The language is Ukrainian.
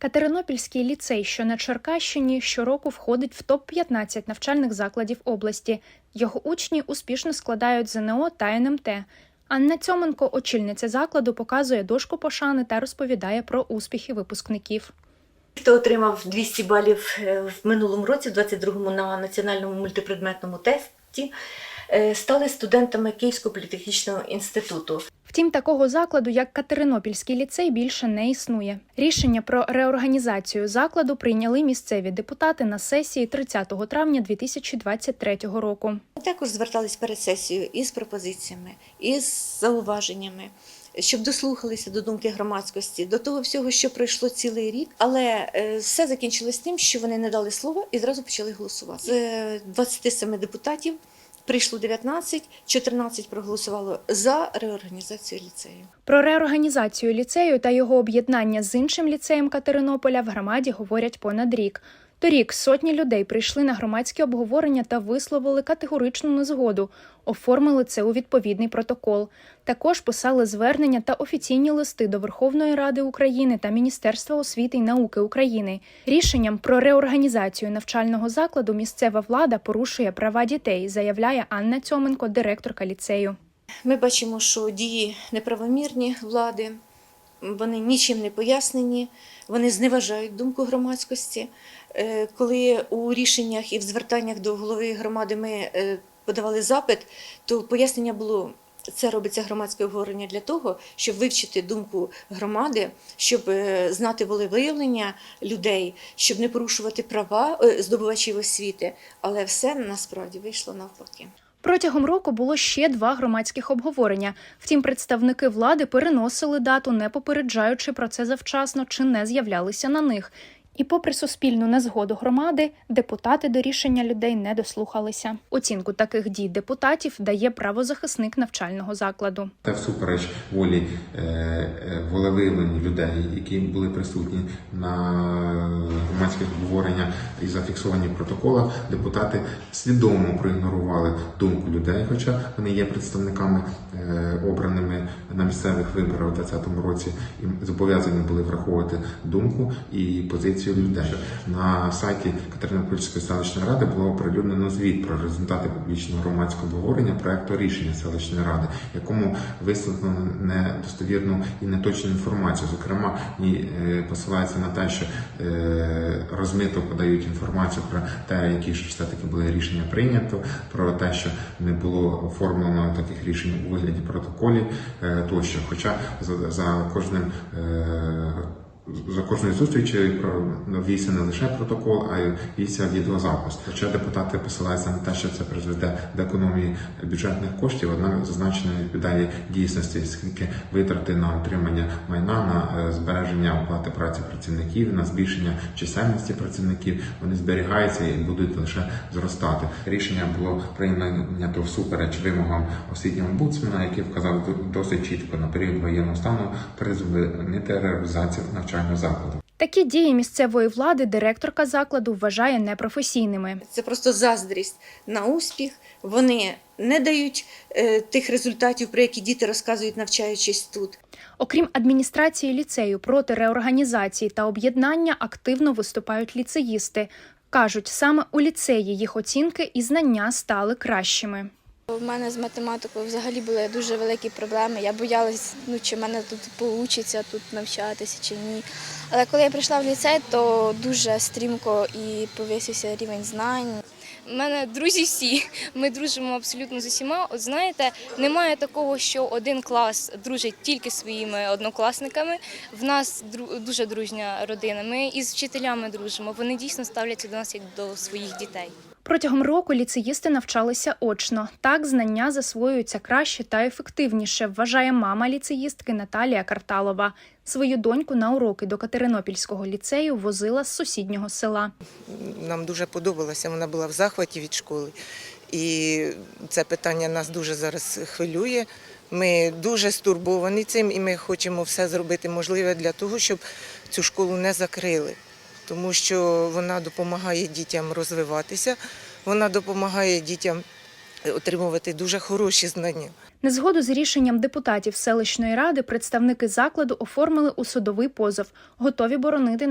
Катеринопільський ліцей, що на Черкащині, щороку входить в топ-15 навчальних закладів області. Його учні успішно складають ЗНО та НМТ. Анна Цьоменко, очільниця закладу, показує дошку пошани та розповідає про успіхи випускників. Хто отримав 200 балів е, в минулому році, в 22-му на національному мультипредметному тесті, е, стали студентами Київського політехнічного інституту. Втім, такого закладу, як Катеринопільський ліцей, більше не існує. Рішення про реорганізацію закладу прийняли місцеві депутати на сесії 30 травня 2023 року. Також звертались перед сесією із пропозиціями, із зауваженнями, щоб дослухалися до думки громадськості, до того всього, що пройшло цілий рік. Але е, все закінчилось тим, що вони не дали слова і зразу почали голосувати. З е, 27 депутатів прийшло 19, 14 проголосувало за реорганізацію ліцею. Про реорганізацію ліцею та його об'єднання з іншим ліцеєм Катеринополя в громаді говорять понад рік. Торік сотні людей прийшли на громадські обговорення та висловили категоричну незгоду, оформили це у відповідний протокол. Також писали звернення та офіційні листи до Верховної Ради України та Міністерства освіти й науки України. Рішенням про реорганізацію навчального закладу місцева влада порушує права дітей, заявляє Анна Цьоменко, директорка ліцею. Ми бачимо, що дії неправомірні влади, вони нічим не пояснені, вони зневажають думку громадськості. Е, Коли у рішеннях і в звертаннях до голови громади ми е, подавали запит, то пояснення було. Це робиться громадське обговорення для того, щоб вивчити думку громади, щоб е, знати волевиявлення людей, щоб не порушувати права здобувачів освіти. Але все насправді вийшло навпаки. Протягом року було ще два громадських обговорення. Втім, представники влади переносили дату, не попереджаючи про це завчасно чи не з'являлися на них. І, попри суспільну незгоду громади, депутати до рішення людей не дослухалися. Оцінку таких дій депутатів дає правозахисник навчального закладу. Та всупереч волі е, е, людей, які були присутні на громадських обговореннях і зафіксовані в протоколах, депутати свідомо проігнорували думку людей, хоча вони є представниками е, обраними на місцевих виборах у 2020 році і зобов'язані були враховувати думку і позицію людей. На сайті Катеринопольської селищної ради було оприлюднено звіт про результати публічного громадського обговорення проекту рішення селищної ради, якому висвітлено недостовірну і неточну інформацію. Зокрема, і е, посилається на те, що е, розмито подають інформацію про те, які ж все таки були рішення прийнято, про те, що не було оформлено таких рішень у вигляді протоколів е, тощо. Хоча за, за кожним за кожною зустрічю вівся не лише протокол, а й вівся відеозапис. Хоча депутати посилаються на те, що це призведе до економії бюджетних коштів, однак зазначено відповідає дійсності, скільки витрати на утримання майна, на е, збереження оплати праці працівників, на збільшення чисельності працівників, вони зберігаються і будуть лише зростати. Рішення було прийнято всупереч вимогам освітнього омбудсмена, який вказав досить чітко на період воєнного стану призупинити реалізацію навчального закладу. Такі дії місцевої влади директорка закладу вважає непрофесійними. Це просто заздрість на успіх. Вони не дають е, тих результатів, про які діти розказують, навчаючись тут. Окрім адміністрації ліцею, проти реорганізації та об'єднання активно виступають ліцеїсти. Кажуть, саме у ліцеї їх оцінки і знання стали кращими. У мене з математикою взагалі були дуже великі проблеми. Я боялась, ну чи в мене тут вийде тут навчатися чи ні. Але коли я прийшла в ліцей, то дуже стрімко і повисився рівень знань. У мене друзі всі. Ми дружимо абсолютно з усіма. От знаєте, немає такого, що один клас дружить тільки своїми однокласниками. В нас дуже дружня родина. Ми із вчителями дружимо. Вони дійсно ставляться до нас як до своїх дітей. Протягом року ліцеїсти навчалися очно. Так знання засвоюються краще та ефективніше, вважає мама ліцеїстки Наталія Карталова. Свою доньку на уроки до Катеринопільського ліцею возила з сусіднього села. нам дуже подобалося. Вона була в захваті від школи. І це питання нас дуже зараз хвилює. Ми дуже стурбовані цим, і ми хочемо все зробити можливе для того, щоб цю школу не закрили, тому що вона допомагає дітям розвиватися, вона допомагає дітям отримувати дуже хороші знання. Незгоду з рішенням депутатів селищної ради представники закладу оформили у судовий позов, готові боронити